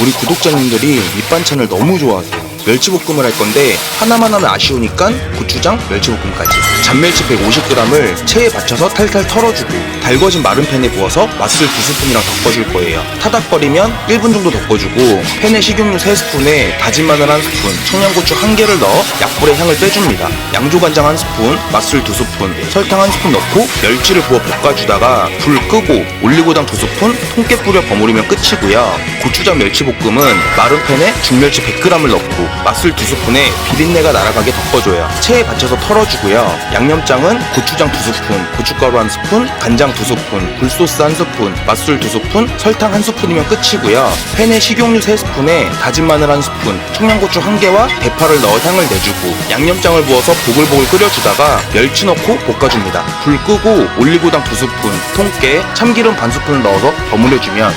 우리 구독자님들이 밑반찬을 너무 좋아하세요. 멸치볶음을 할 건데 하나만 하면 아쉬우니까 고추장, 멸치볶음까지. 잔멸치 150g을 체에 받쳐서 탈탈 털어주고 달궈진 마른 팬에 부어서 맛술 2스푼이랑 덮어줄 거예요. 타닥거리면 1분 정도 덮어주고 팬에 식용유 3스푼에 다진 마늘 1스푼, 청양고추 1개를 넣어 약불의 향을 빼줍니다. 양조간장 1스푼, 맛술 2스푼, 설탕 1스푼 넣고 멸치를 부어 볶아주다가 불 끄고 올리고당 2스푼, 통깨 뿌려 버무리면 끝이고요. 고추장 멸치볶음은 마른 팬에 중멸치 100g을 넣고 맛술 2스푼에 비린내가 날아가게 덮어줘요. 체에 받쳐서 털어주고요. 양념장은 고추장 2스푼, 고춧가루 1스푼, 간장 2스푼, 굴소스 1스푼, 맛술 2스푼, 설탕 1스푼이면 끝이고요. 팬에 식용유 3스푼에 다진 마늘 1스푼, 청양고추 1개와 대파를 넣어 향을 내주고 양념장을 부어서 보글보글 끓여주다가 멸치 넣고 볶아줍니다. 불 끄고 올리고당 2스푼, 통깨, 참기름 반 스푼을 넣어서 버무려주면